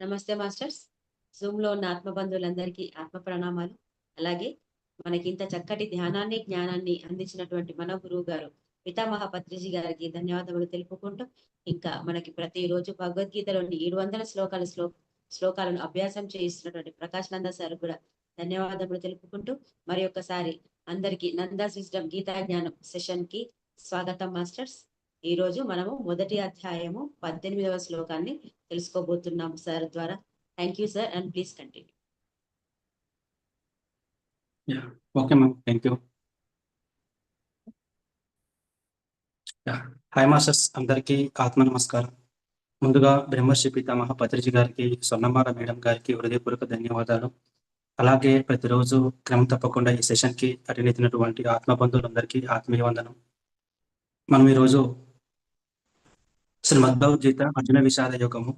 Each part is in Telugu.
నమస్తే మాస్టర్స్. జూమ్లో ఉన్న ఆత్మబంధువులందరికీ ఆత్మ ప్రణామాలు అలాగే మనకి ఇంత చక్కటి ధ్యానాన్ని జ్ఞానాన్ని అందించినటువంటి మన గురువు గారు పితామహ పత్రిజీ గారికి ధన్యవాదములు తెలుపుకుంటూ ఇంకా మనకి ప్రతిరోజు భగవద్గీతలోని ఏడు వందల శ్లోకాల శ్లో శ్లోకాలను అభ్యాసం చేయిస్తున్నటువంటి ప్రకాష్ నంద సార్ కూడా ధన్యవాదములు తెలుపుకుంటూ మరి ఒక్కసారి అందరికీ నందా సిస్టమ్ గీతా జ్ఞానం సెషన్కి స్వాగతం మాస్టర్స్. ఈ రోజు మనము మొదటి అధ్యాయము పద్దెనిమిదవ శ్లోకాన్ని తెలుసుకోబోతున్నాం సార్ ద్వారా. Thank you sir and please continue okay ma'am thank you hi masters అందరికీ ఆత్మ నమస్కారం. ముందుగా బ్రహ్మర్షి పితామహ పత్రిజీ గారికి స్వర్ణమాల మేడం గారికి హృదయపూర్వక ధన్యవాదాలు. అలాగే ప్రతిరోజు క్రమం తప్పకుండా ఈ సెషన్కి అటెండ్ అవుతున్నటువంటి ఆత్మ బంధువులందరికీ ఆత్మీయ వందనం. మనం ఈరోజు శ్రీమద్భవద్గీత అర్జున విషాద యోగము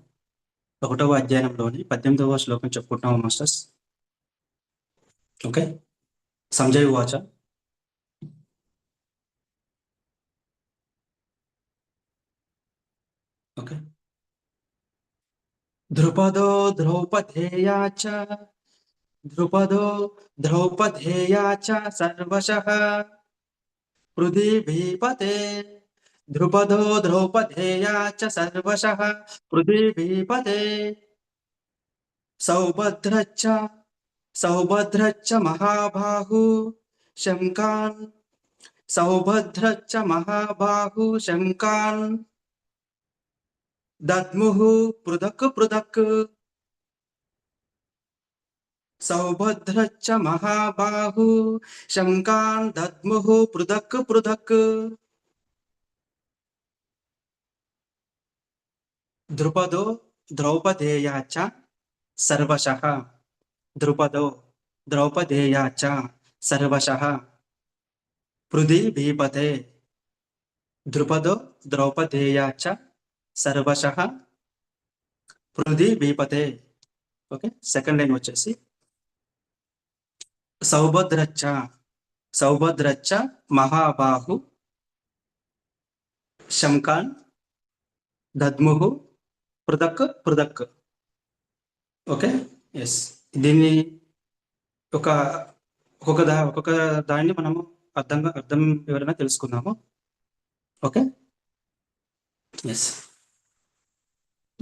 ఒకటవ అధ్యాయంలోని పద్దెనిమిదవ శ్లోకం చెప్పుకుంటున్నాము మాస్టర్స్. ఓకే? సంజయ్ వాచ. ఓకే? ద్రుపదో ద్రౌపదేయా చ ద్రుపదో ద్రౌపదేయా చ హృది పృథివీపతే ద్రుపదో ద్రౌపదేయా చ సర్వశః పృథివీపతే సౌభద్రచ్చ సౌభద్రచ్చ మహాబాహు శంకాన్ సౌభద్రచ్చ మహాబాహు శంకాన్ దద్ముహు పృథక్ పృథక్ సౌభద్రచ్చ మహాబాహు శంకాన్ దద్ముహు పృథక్ పృథక్ ద్రుపదో ద్రౌపదేయాచ సర్వశ. ద్రుపదో ద్రౌపదేయాచ సర్వశ. పృథి భీపతే ద్రుపదో ద్రౌపదేయాచ సర్వశ. పృథి భీపతే ఓకే సెకండ్ లైన్ వచ్చేసి. సౌభద్రచ్చ. సౌభద్రచ్చ మహాబాహు. శంకాన్ దద్ముహు. పృథక్ పృథక్. ఓకే? ఎస్ దీన్ని ఒక ఒక్కొక్క దా ఒక్కొక్క దాన్ని మనము అర్థంగా అర్థం ఎవరైనా తెలుసుకుందాము. ఓకే? ఎస్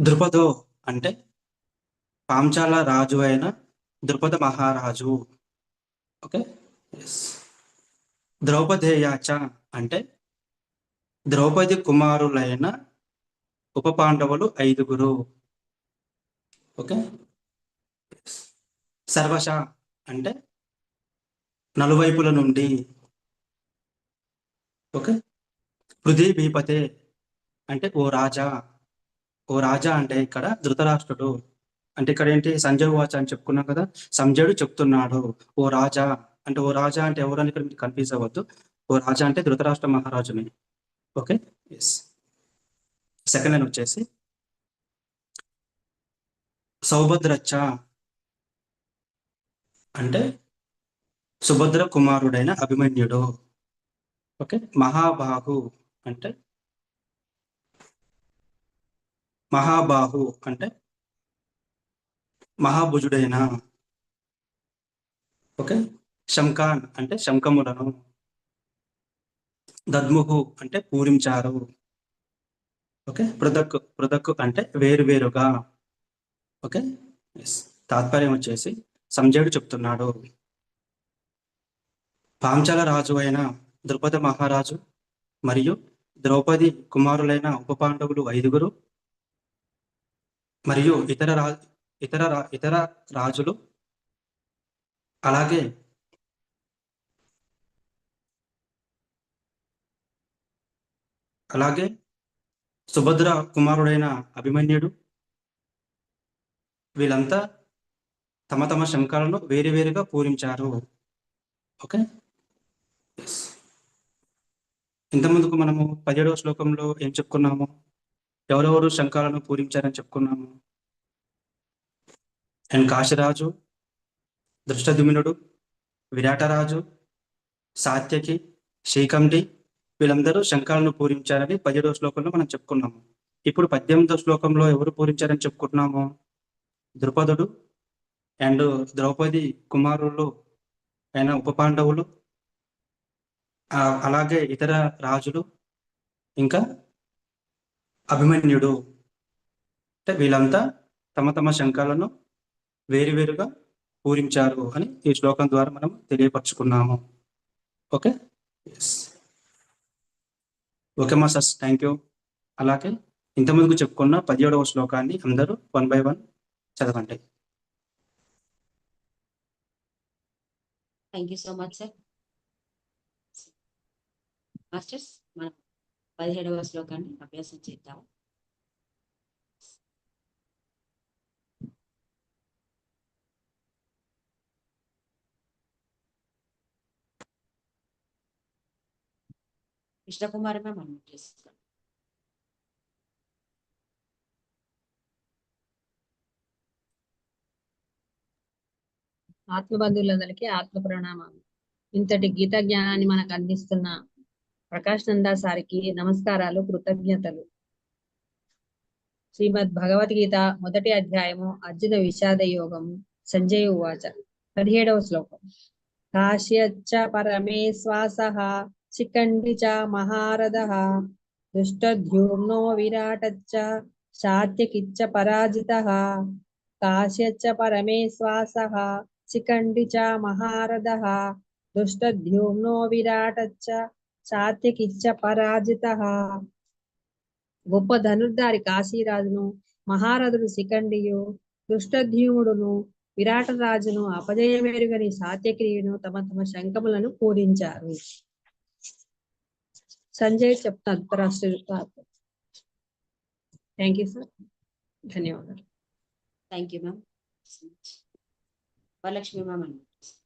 ద్రుపదో అంటే పాంచాల రాజు అయిన ద్రుపద మహారాజు. ఓకే? ఎస్ ద్రౌపదేయాచ అంటే ద్రౌపది కుమారులైన ఉప పాండవులు ఐదుగురు. ఓకే. సర్వశ అంటే నలువైపుల నుండి. ఓకే. పృథివీపతే అంటే ఓ రాజా. ఓ రాజా అంటే ఇక్కడ ధృతరాష్ట్రుడు. అంటే ఇక్కడ ఏంటి? సంజయ్ వాచ అని చెప్పుకున్నాం కదా? సంజయుడు చెప్తున్నాడు. ఓ రాజా అంటే ఓ రాజా అంటే ఎవరని ఇక్కడ మీరు కన్ఫ్యూజ్ అవ్వద్దు. ఓ రాజా అంటే ధృతరాష్ట్ర మహారాజుని. ఓకే? ఎస్ సెకండ్ లైన్ వచ్చేసి సౌభద్రచ్చ అంటే సుభద్ర కుమారుడైన అభిమన్యుడు. ఓకే? మహాబాహు అంటే మహాబాహు అంటే మహాభుజుడైన. ఓకే? శంఖాన్ అంటే శంఖములను. దద్ముహు అంటే పూరించారు. ఓకే పృథక్ పృథక్ అంటే వేరువేరుగా ఓకే ఎస్ తాత్పర్యం వచ్చేసి సంజయుడు చెప్తున్నాడు. పాంచాల రాజు అయిన ద్రుపద మహారాజు మరియు ద్రౌపది కుమారులైన ఉప పాండవులు ఐదుగురు మరియు ఇతర రా ఇతర రా ఇతర రాజులు అలాగే అలాగే సుభద్ర కుమారుడైన అభిమన్యుడు. వీళ్ళంతా తమ తమ శంఖాలను వేరువేరుగా పూరించారు. ఓకే? ఇంతకుముందుకు మనము పదిహేడవ శ్లోకంలో ఏం చెప్పుకున్నాము? ఎవరెవరు శంఖాలను పూరించారని చెప్పుకున్నాము? అండ్ కాశీరాజు దృష్టదుమినుడు విరాటరాజు సాత్యకి శ్రీకంఠి వీళ్ళందరూ శంఖాలను పూరించారని పదిహేడవ శ్లోకంలో మనం చెప్పుకున్నాము. ఇప్పుడు పద్దెనిమిదో శ్లోకంలో ఎవరు పూరించారని చెప్పుకుంటున్నాము? ద్రుపదుడు అండ్ ద్రౌపది కుమారులు అయిన ఉప పాండవులు అలాగే ఇతర రాజులు ఇంకా అభిమన్యుడు. అంటే వీళ్ళంతా తమ తమ శంఖాలను వేరువేరుగా పూరించారు అని ఈ శ్లోకం ద్వారా మనం తెలియపరచుకున్నాము. ఓకే? ఎస్ ఓకే మా సార్ థ్యాంక్ యూ అలాగే ఇంతకుముందుకు చెప్పుకున్న పదిహేడవ శ్లోకాన్ని అందరూ వన్ బై వన్ చదవండి. Thank you so much sir masters మనం పదిహేడవ శ్లోకాన్ని అభ్యాసం చేద్దాం. కృష్ణకుమారి మేము అన్మ్యూట్ చేస్తాం. ఆత్మబంధువులందరికీ ఆత్మ ప్రణామాలు ఇంతటి గీత జ్ఞానాన్ని మనకు అందిస్తున్న ప్రకాష్ నందా సారికి నమస్కారాలు కృతజ్ఞతలు. శ్రీమద్ భగవద్గీత మొదటి అధ్యాయము అర్జున విషాద యోగము సంజయ ఉవాచ. పదిహేడవ శ్లోకం. కాశ్యచ్చ పరమేశ్వాస శిఖండి చ మహారథ. దుష్టద్యుమ్నో విరాటచ్చ శాత్యకిచ్చ పరాజిత. కాశ్యచ్చ పరమేశ్వాస. శిఖండి చ మహారథ. దుష్టద్యుమ్నో విరాటచ్చ సాత్యకిచ్చ పరాజిత. గొప్ప ధనుర్ధారి కాశీరాజును మహారథుడు శిఖండియు దుష్టధ్యుముడును విరాటరాజును అపజయమేరుగని సాత్యక్రియను తమ తమ శంఖములను పూరించారు. సంజయ్ చెప్తాను ధృతరాష్ట్ర థ్యాంక్ యూ సార్ ధన్యవాదాలు. Thank you ma'am Varalakshmi ma'am చేస్తాం.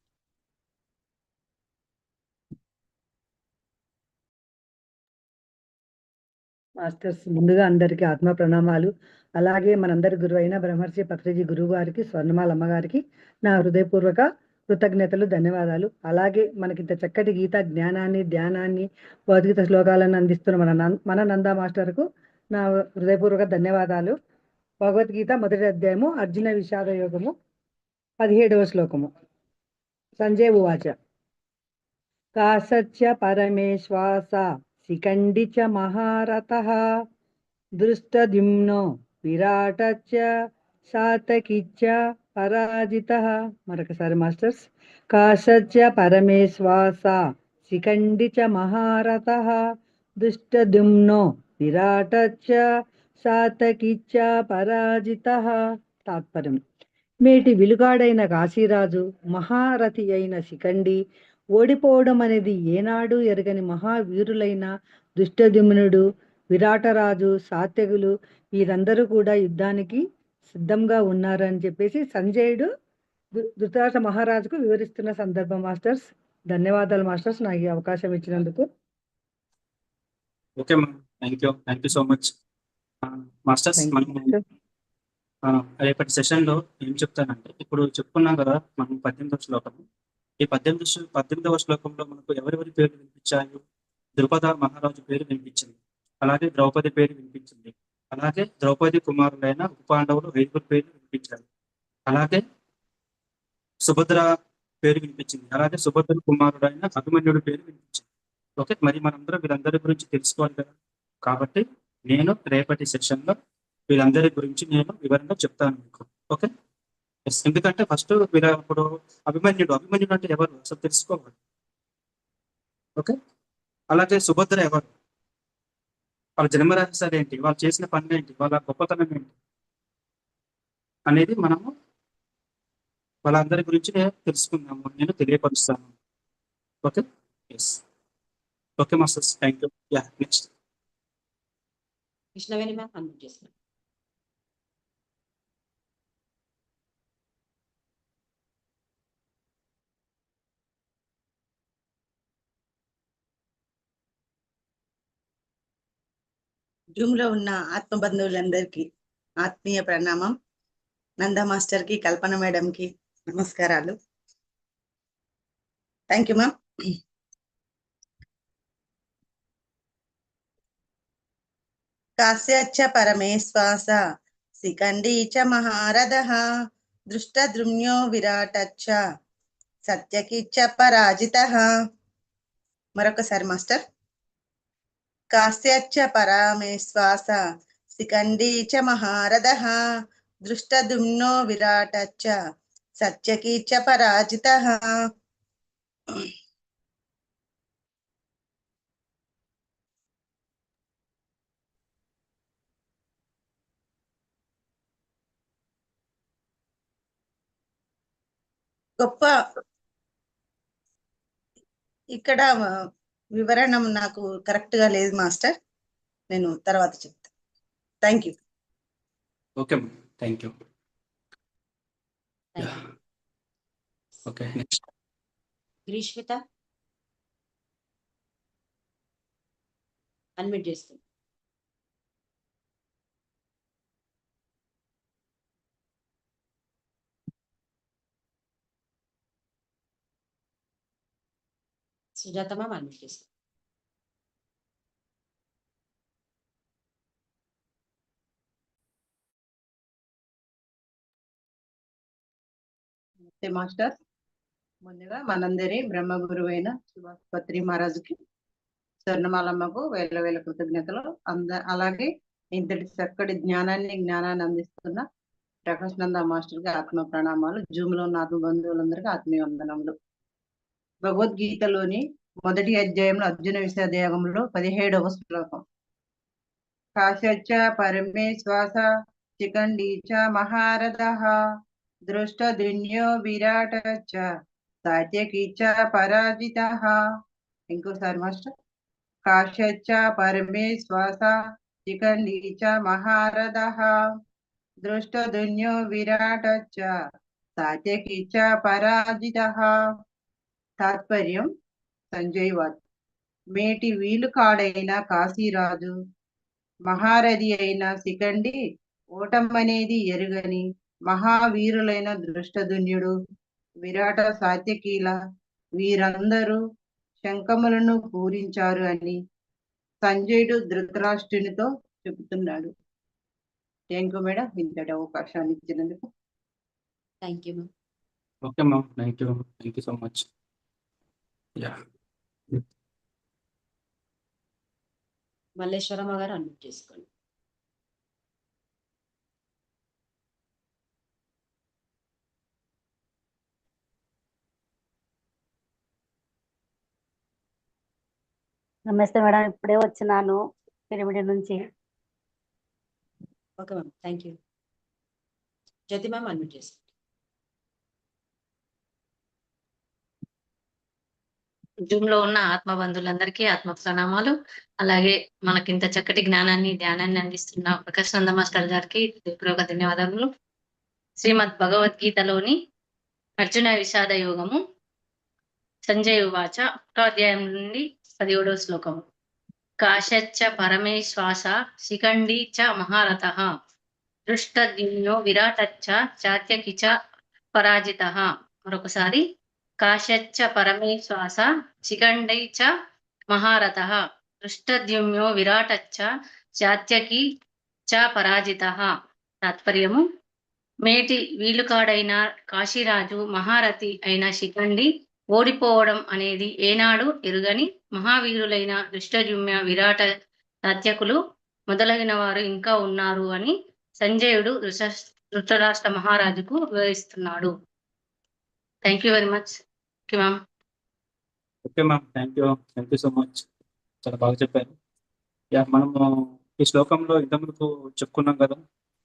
మాస్టర్స్ ముందుగా అందరికీ ఆత్మ ప్రణామాలు. అలాగే మనందరి గురువు అయిన బ్రహ్మర్షి పత్రిజీ గురువు గారికి స్వర్ణమాల అమ్మగారికి నా హృదయపూర్వక కృతజ్ఞతలు ధన్యవాదాలు. అలాగే మనకి ఇంత చక్కటి గీత జ్ఞానాన్ని ధ్యానాన్ని భౌతికత శ్లోకాలను అందిస్తున్న మన మన నందా మాస్టర్కు నా హృదయపూర్వక ధన్యవాదాలు. భగవద్గీత మొదటి అధ్యాయము అర్జున విషాద యోగము పదిహేడవ శ్లోకము. సంజయ్ ఉవాచ. కాసత్య పరమేశ్వాస శిఖండి చ మహారథ దృష్టద్యుమ్నో విరాటచ్చ శాతకిచ్చ పరాజిత. మరొకసారి మాస్టర్స్. కాశచ పరమేశ్వాస శిఖండి చ మహారథ. దుష్టదుమ్నో విరాటచ్చ శాతకిచ్చ పరాజిత. తాత్పర్యం. మేటి విలుగాడైన కాశీరాజు మహారథి అయిన శిఖండి ఓడిపోవడం అనేది ఏనాడు ఎరగని మహావీరులైన దుష్టదుమ్నుడు విరాటరాజు సాత్యగులు వీరందరూ కూడా యుద్ధానికి సిద్ధంగా ఉన్నారు అని చెప్పేసి సంజయుడు ధృతరాష్ట్ర మహారాజుకు వివరిస్తున్న సందర్భం మాస్టర్స్. ధన్యవాదాలు మాస్టర్స్. నాకు ఈ అవకాశం ఇచ్చినందుకు. Okay thank you. Thank you so much. Masters రేపటి సెషన్లో ఏం చెప్తానంటే ఇప్పుడు చెప్పుకున్నాం కదా మనం పద్దెనిమిదవ శ్లోకం ఈ పద్దెనిమిది పద్దెనిమిదవ శ్లోకంలో మనకు ఎవరెవరి పేర్లు వినిపించాయి? ద్రుపద మహారాజు పేరు వినిపించింది. అలాగే ద్రౌపది పేరు వినిపించింది. అలాగే ద్రౌపది కుమారులైన ఉపపాండవులు ఐదుగురు పేర్లు వినిపించారు. అలాగే సుభద్ర పేరు వినిపించింది. అలాగే సుభద్ర కుమారుడైన అభిమన్యుడి పేరు వినిపించింది. ఓకే మరి మనందరం వీళ్ళందరి గురించి తెలుసుకోవాలి కదా? కాబట్టి నేను రేపటి సెషన్లో వీళ్ళందరి గురించి నేను వివరంగా చెప్తాను మీకు. ఓకే? ఎస్ ఎందుకంటే ఫస్ట్ వీళ్ళ ఇప్పుడు అభిమన్యుడు అభిమన్యుడు అంటే ఎవరు? అసలు తెలుసుకోవాలి. ఓకే? అలాగే సుభద్ర ఎవరు? వాళ్ళ జన్మ రహస్యాలు ఏంటి? వాళ్ళు చేసిన పనులు ఏంటి? వాళ్ళ గొప్పతనం ఏంటి? అనేది మనము వాళ్ళందరి గురించి తెలుసుకుందాము. నేను తెలియపరుస్తాను. Okay? Yes okay masters thank you yeah next Krishnaveni ma'am unmute జూమ్లో ఉన్న ఆత్మ బంధువులందరికీ ఆత్మీయ ప్రణామం. నంద మాస్టర్కి కల్పన మేడం కి నమస్కారాలు. Thank you ma'am. కాశ్యచ్చ పరమేశ్వాస శిఖండీ చ మహారథః దృష్టద్రుమ్యో విరాటచ్చ సత్యకిచ్చ పరాజిత. మరొకసారి మాస్టర్. కాస్యచ్చ పరామేశ్వాస శిఖండీ చ మహారథ దృష్టదుమ్నో విరాటచ్చ సత్యకీ చ పరాజిత గొప్ప ఇక్కడ వివరణ నాకు కరెక్ట్గా లేదు మాస్టర్. నేను తర్వాత చెప్తా. Thank you okay thank you Thank you. Okay next Greeshmitha unmute చేస్తుంది సుజాతమ్మ అన్మిట్ నమస్తే మాస్టర్ ముందుగా మనందరి బ్రహ్మ అయిన సుభాష్ పత్రి మహారాజుకి స్వర్ణమాలమ్మకు వేల వేల కృతజ్ఞతలు. అంద అలాగే ఇంతటి చక్కటి జ్ఞానాన్ని జ్ఞానాన్ని అందిస్తున్న ప్రకాష్ నంద మాస్టర్కి ఆత్మ ప్రణామాలు జూమ్లో ఉన్న ఆత్మ బంధువులందరికీ ఆత్మీయ వందనములు. భగవద్గీతలోని మొదటి అధ్యాయంలో అర్జున విషాదయాగంలో పదిహేడవ శ్లోకం. పరమే పరమేశ్వాస చికండీ చ దృష్ట దృష్టదృన్యో విరాట చ చ పరాజిత. ఇంకోసారి మాస్టర్. కాశ్యచ్చ పరమేశ్వాస చికండీ చ మహారథ దృష్టదృన్యో విరాట చ చ పరాజిత. తాత్పర్యం సంజయ్ వాద్ మేటి వీలు కాడైన కాశీరాజు మహారథి అయిన శిఖండి ఓటమనేది ఎరుగని మహావీరులైన దృష్టదున్యుడు విరాట సాత్యకీల వీరందరూ శంఖములను పూరించారు అని సంజయుడు ధృతరాష్ట్రునితో చెబుతున్నాడు. థ్యాంక్ యూ మేడం ఇంతటి అవకాశాన్ని ఇచ్చినందుకు. Thank you ma'am okay ma'am thank you thank you so much yeah. Malleswaramma గారు అన్మిట్ చేసుకోండి. నమస్తే మేడం ఇప్పుడే వచ్చినాను పిరమిడ్ నుంచి. Okay ma'am thank you Jyothi ma'am unmute చేసుకోండి. జూమ్లో ఉన్న ఆత్మ బంధువులందరికీ ఆత్మ ప్రణామాలు అలాగే మనకింత చక్కటి జ్ఞానాన్ని ధ్యానాన్ని అందిస్తున్న ప్రకాశ్ నంద మాస్టర్ గారికి హృదయపూర్వక ధన్యవాదములు. శ్రీమద్ భగవద్గీతలోని అర్జున విషాద యోగము సంజయ్ ఉవాచ ఒకటో అధ్యాయం నుండి పదిహేడో శ్లోకము. కాశచ్చ పరమేశ్వాస శిఖండి చ మహారథ దృష్టద్యుమ్నో విరాటచ్చ చాత్యకి చ పరాజిత. మరొకసారి కాశచ్చ పరమేశ్వాస చికండై చ మహారథ దృష్టద్యుమ్యో విరాటచ్చ చాత్యకి చ పరాజిత తాత్పర్యము మేటి వీలుకాడైన కాశీరాజు మహారథి అయిన శిఖండి ఓడిపోవడం అనేది ఏనాడు ఎరుగని మహావీరులైన దృష్టజుమ్య విరాట సత్యకులు మొదలైన వారు ఇంకా ఉన్నారు అని సంజయుడు ధృత ధృతరాష్ట్ర మహారాజుకు వివరిస్తున్నాడు. Thank you very much ma'am okay ma'am thank you thank you so much చాలా బాగా చెప్పారు. యా మనము ఈ శ్లోకంలో ఇంతకుముందు చెప్పుకున్నాం కదా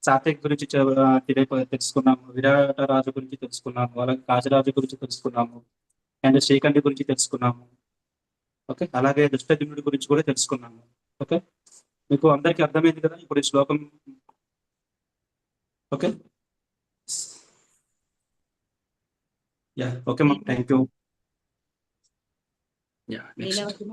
సాత్విక్ గురించి తెలుసుకున్నాము విరాట రాజు గురించి తెలుసుకున్నాము అలాగే కాజరాజు గురించి తెలుసుకున్నాము అండ్ శ్రీకంఠి గురించి తెలుసుకున్నాము. ఓకే? అలాగే దుష్టదిముడి గురించి కూడా తెలుసుకున్నాము. ఓకే? మీకు అందరికీ అర్థమైంది కదా ఇప్పుడు ఈ శ్లోకం? Okay? Yeah okay ma'am thank you next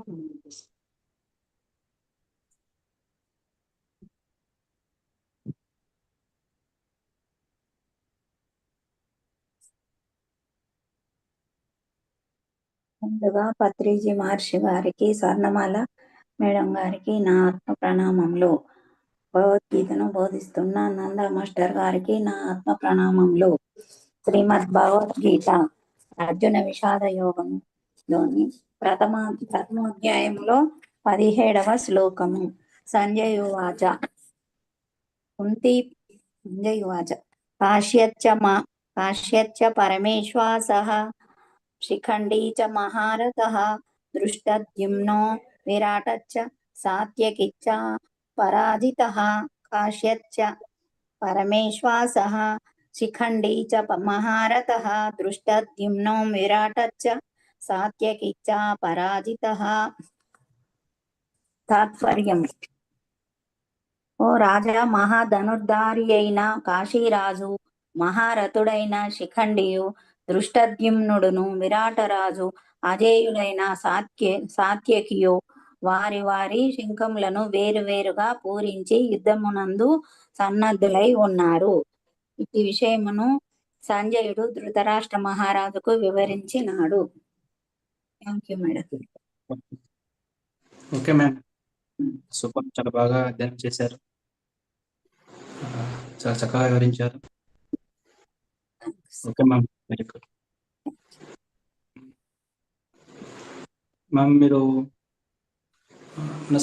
ముందుగా పత్రిజీ మహర్షి గారికి స్వర్ణమాల మేడం గారికి నా ఆత్మ ప్రణామములు భగవద్గీతను బోధిస్తున్న నంద మాస్టర్ గారికి నా ఆత్మ ప్రణామములు శ్రీమద్ భగవద్గీత అర్జున విషాద యోగంలోని ప్రథమ ప్రథమోధ్యాయంలో పదిహేడవ శ్లోకము. సంజయ్ ఉవాచ కుంతి సంజయువాచ. కాశ్యచ్చ మా కాశ్యచ్చ పరమేశ్వాసః శిఖండీ చ మహారథः దృష్టద్యుమ్నో విరాటచ్చ సాత్యకిచ్చ పరాజిత కాశ్యచ్చ పరమేశ్వాస శిఖండీ చ ప- మహారథः దృష్టద్యుమ్నో విరాటచ్చ చ పరాజిత తాత్పర్యం ఓ రాజా మహాధనుర్ధారి అయిన కాశీరాజు మహారథుడైన శిఖండియు దృష్టద్యుమ్నుడును విరాటరాజు అజేయుడైన సాత్య సాత్యకియు వారి వారి శంఖములను వేరువేరుగా పూరించి యుద్ధమునందు సన్నద్ధులై ఉన్నారు. ఇటు విషయమును సంజయుడు ధృతరాష్ట్ర మహారాజుకు వివరించినాడు. Thank you madam okay ma'am super. చాలా బాగా అధ్యయనం చేశారు. చాలా చక్కగా వివరించారు. Okay ma'am very good ma'am మీరు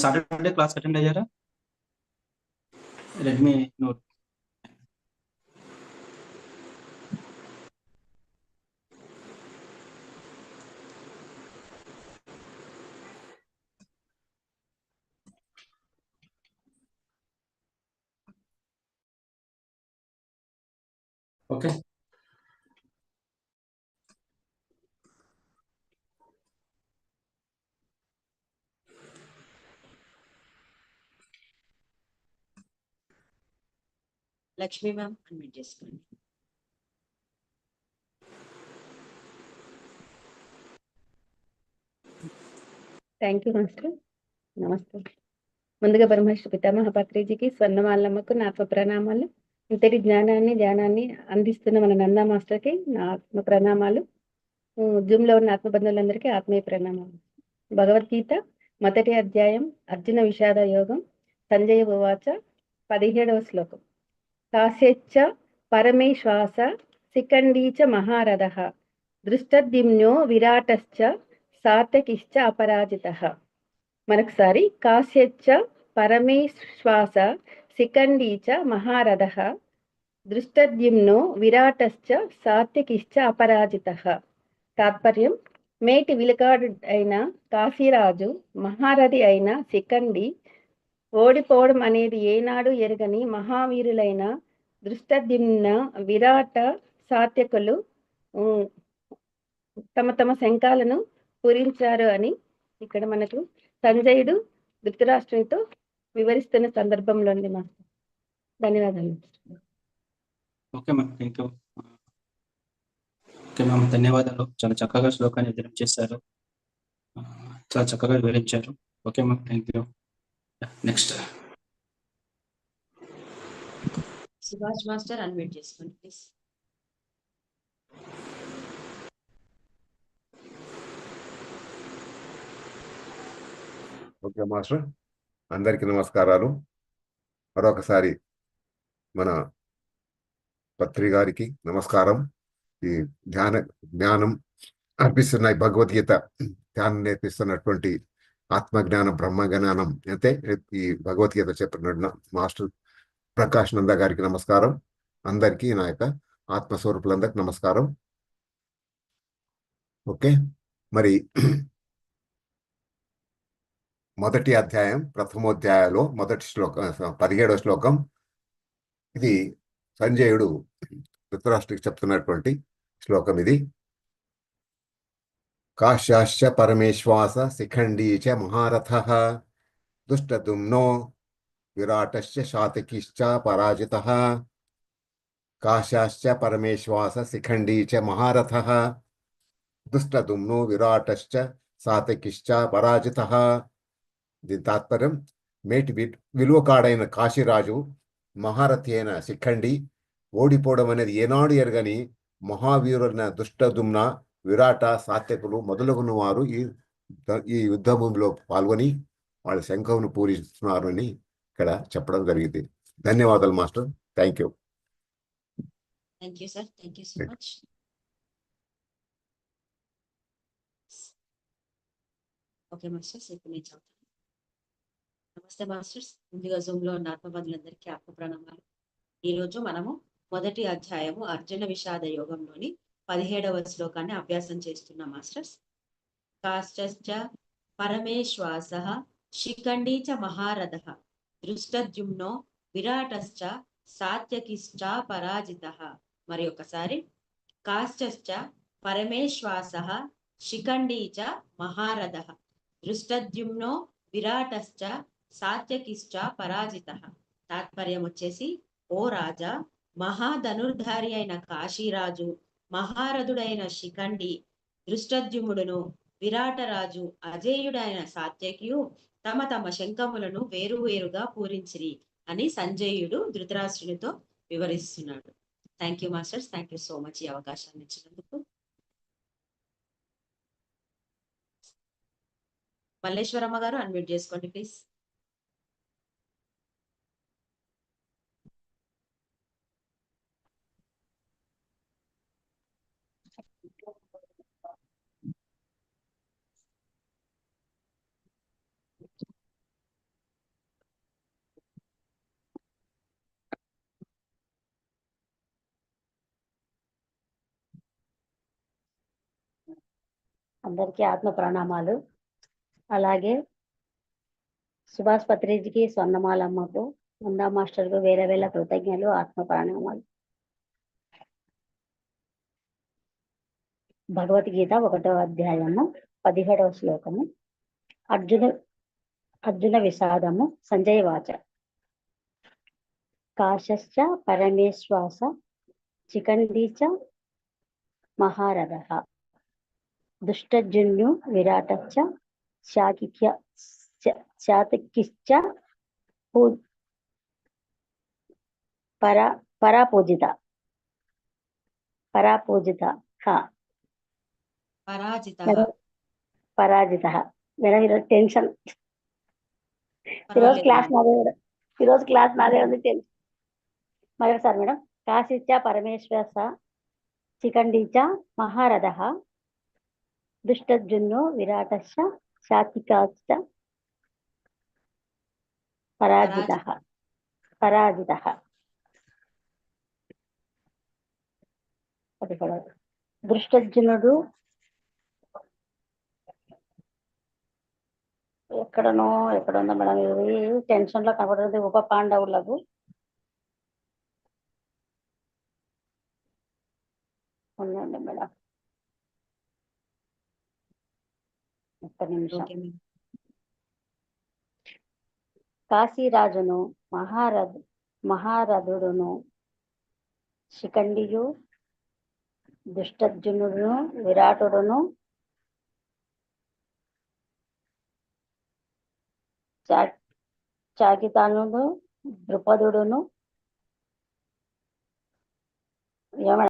సాటర్డే క్లాస్ అటెండ్ అయ్యారా? Redmi note okay Lakshmi ma'am unmute చేసుకోండి థ్యాంక్ యూ మాస్టర్ నమస్తే ముందుగా బ్రహ్మశ్రీ పితామహ పత్రిజీకి స్వర్ణమాలమ్మకు నా ఆత్మ ప్రణామాలు ఇంతటి జ్ఞానాన్ని ధ్యానాన్ని అందిస్తున్న మన నందా మాస్టర్కి నా ఆత్మ ప్రణామాలు జూమ్లో ఉన్న ఆత్మబంధువులందరికీ ఆత్మీయ ప్రణామాలు. భగవద్గీత మొదటి అధ్యాయం అర్జున విషాద యోగం సంజయ ఉవాచ పదిహేడవ శ్లోకం. కాశ్యచ్చ పరమేశ్వాస సికండీచ మహారథ దృష్టద్యుమ్నో విరాటశ్చ సాత్యకిశ్చ అపరాజిత. మరొకసారి కాశ్యచ్చ పరమేశ్వాస శిఖండీ చ మహారథ దృష్టద్యుమ్నో విరాటశ్చ సాత్యకిశ్చ అపరాజిత తాత్పర్యం మేటి విలుకాడు అయిన కాశీరాజు మహారథి అయిన శిఖండి ఓడిపోవడం అనేది ఏనాడు ఎరగని మహావీరులైన దృష్టద్యుమ్న విరాట సాత్యకులు తమ తమ శంఖాలను పూరించారు అని ఇక్కడ మనకు సంజయుడు ధృతరాష్ట్రునితో వివరిస్తున్న సందర్భంలోని మాస్టర్ ధన్యవాదాలు. Okay ma'am thank you. Okay ma'am ధన్యవాదాలు. చాలా చక్కగా శ్లోకాన్ని అధ్యయనం చేశారు చాలా చక్కగా వివరించారు. Okay ma'am thank you. Next. Subhash master unmute చేసుకోండి ప్లీజ్ ఓకే మాస్టర్. అందరికీ నమస్కారాలు. మరొకసారి మన పత్రి గారికి నమస్కారం. ఈ ధ్యాన జ్ఞానం అర్పిస్తున్న భగవద్గీత ధ్యానం నేర్పిస్తున్నటువంటి ఆత్మజ్ఞానం బ్రహ్మ జ్ఞానం అంటే ఈ భగవద్గీత చెప్పిన మాస్టర్ ప్రకాష్ నంద గారికి నమస్కారం. అందరికీ నా యొక్క ఆత్మస్వరూపులందరికి నమస్కారం. ఓకే. మరి మొదటి అధ్యాయం ప్రథమోధ్యాయంలో మొదటి శ్లోకం పదిహేడవ శ్లోకం. ఇది సంజయుడు ధృతరాష్ట్రకి చెప్తున్నటువంటి శ్లోకం ఇది. కాశ్యాశ్చ పరమేశ్వాస శిఖండీ చ మహారథ దుష్టదుమ్నో విరాటశ్చ శాతకిశ్చ పరాజిత కాశ్యాశ్చ పరమేశ్వాస శిఖండీ చ మహారథ దుష్టదుమ్నో విరాటశ్చ సాతకిశ్చ పరాజిత దీని తాత్పర్యం మేటి విలువ కాడైన కాశీరాజు మహారథి అయిన శిఖండి ఓడిపోవడం అనేది ఏనాడు ఎరగని మహావీరులైన దుష్టదుమ్న విరాట సాత్యకులు మొదలగున్న వారు ఈ ఈ యుద్ధ భూమిలో పాల్గొని వాళ్ళ శంఖమును పూరిస్తున్నారు అని ఇక్కడ చెప్పడం జరిగింది. ధన్యవాదాలు master. Thank you. Thank you sir thank you so much okay నమస్తే మాస్టర్స్. ముందుగా జూమ్లో ఉన్న ఆత్మబంధులందరికీ ఆత్మ ప్రణామాలు. ఈ రోజు మనము మొదటి అధ్యాయము అర్జున విషాద యోగంలోని పదిహేడవ శ్లోకాన్ని అభ్యాసం చేస్తున్నాం మాస్టర్స్. కాశ్చ పరమేశ్వాస శిఖండీ చ మహారథ దృష్టద్యుమ్నో విరాటశ్చ సాత్యకిశ్చ పరాజిత. మరి ఒకసారి కాశ్చ పరమేశ్వాస శిఖండీ చ మహారథ దృష్టద్యుమ్నో విరాటశ్చ సాత్యకిశ్చ పరాజిత. తాత్పర్యం వచ్చేసి ఓ రాజా మహాధనుర్ధారి అయిన కాశీరాజు మహారథుడైన శిఖండి దృష్టద్యుముడును విరాటరాజు అజేయుడైన సాత్యకియు తమ తమ శంఖములను వేరువేరుగా పూరించిరి అని సంజయుడు ధృతరాష్ట్రునితో వివరిస్తున్నాడు. Thank you masters thank you so much ఈ అవకాశాన్ని ఇచ్చినందుకు. మల్లేశ్వరమ్మ గారు అన్మ్యూట్ చేసుకోండి ప్లీజ్ అందరికీ ఆత్మ ప్రణామాలు. అలాగే సుభాష్ పత్రిజీకి స్వర్ణమాలమ్మకు ముందా మాస్టర్కు వేరే వేల కృతజ్ఞలు ఆత్మ ప్రణామాలు. భగవద్గీత ఒకటో అధ్యాయము పదిహేడవ శ్లోకము. అర్జున అర్జున విషాదము సంజయ్ వాచ. కాశ్చ పరమేశ్వాస చికండీచ మహారథ. దుష్టజన్యు విరాటశ్చ శాకిక్య శాతకిశ్చ పరా పరాపూజిత. పరాపూజిత పరాజిత. మేడం ఈరోజు టెన్షన్. ఈరోజు క్లాస్ నాదే ఈరోజు క్లాస్ నాదే ఉంది టెన్షన్ మరొకసారి మేడం. కాశీచ పరమేశ్వర చికండీచ మహారథ. దుష్టజున్ను విరాటశ్చ శాతికాశ్చ పరాజిత. పరాజిత. దృష్టజునుడు ఎక్కడనో ఎక్కడ ఉందో మేడం ఇది టెన్షన్లో కనబడుతుంది ఉప పాండవులకు ఉందండి మేడం. ఒక్క నిమిషం. కాశీరాజును మహారథ మహారథుడును శిఖండియు దుష్టర్జునుడును విరాటుడును చాకితానుడు ద్రుపదుడును